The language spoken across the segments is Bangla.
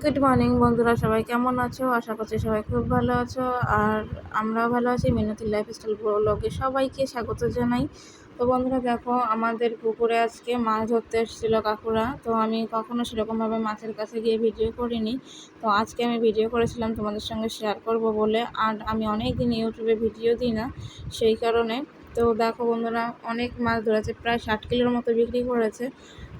গুড মর্নিং বন্ধুরা সবাই কেমন আছো? আশা করছি সবাই খুব ভালো আছো। আর আমরাও ভালো আছি। মিনতি লাইফস্টাইল ব্লগে সবাইকে স্বাগত জানাই। তো বন্ধুরা দেখো, আমাদের পুকুরে আজকে মাছ ধরতে এসেছিল কাকুরা। তো আমি কখনো সেরকমভাবে মাছের কাছে গিয়ে ভিডিও করিনি। তো আজকে আমি ভিডিও করেছিলাম তোমাদের সঙ্গে শেয়ার করব বলে। আর আমি অনেক দিন ইউটিউবে ভিডিও দিই না, সেই কারণে তো দেখো বন্ধুরা, অনেক মাছ ধরেছে, প্রায় ষাট কিলোর মতো বিক্রি করেছে।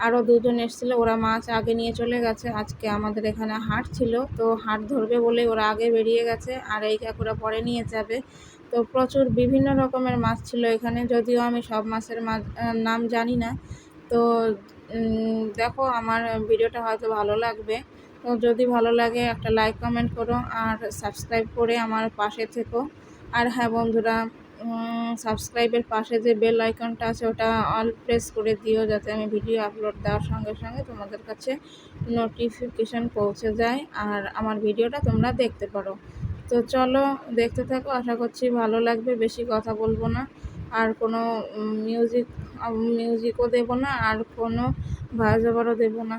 আরও দুজন এসেছিল, ওরা মাছ আগে নিয়ে চলে গেছে। আজকে আমাদের এখানে হাট ছিল, তো হাট ধরবে বলে ওরা আগে বেরিয়ে গেছে, আর এই কাকুরা পরে নিয়ে যাবে। তো প্রচুর বিভিন্ন রকমের মাছ ছিল এখানে, যদিও আমি সব মাছের মাছ নাম জানি না। তো দেখো আমার ভিডিওটা হয়তো ভালো লাগবে। তো যদি ভালো লাগে, একটা লাইক কমেন্ট করো, আর সাবস্ক্রাইব করে আমার পাশে থেকো। আর হ্যাঁ বন্ধুরা সাবস্ক্রাইবের পাশে যে বেল আইকনটা আছে, ওটা অল প্রেস করে দিও যাতে আমি ভিডিও আপলোড দেওয়ার সঙ্গে সঙ্গে তোমাদের কাছে নোটিফিকেশান পৌঁছে যায় আর আমার ভিডিওটা তোমরা দেখতে পারো। তো চলো, দেখতে থাকো, আশা করছি ভালো লাগবে, বেশি কথা বলব না। আর কোনো মিউজিক মিউজিকও দেবো না, আর কোনো ভয়েস ওভারও দেবো না।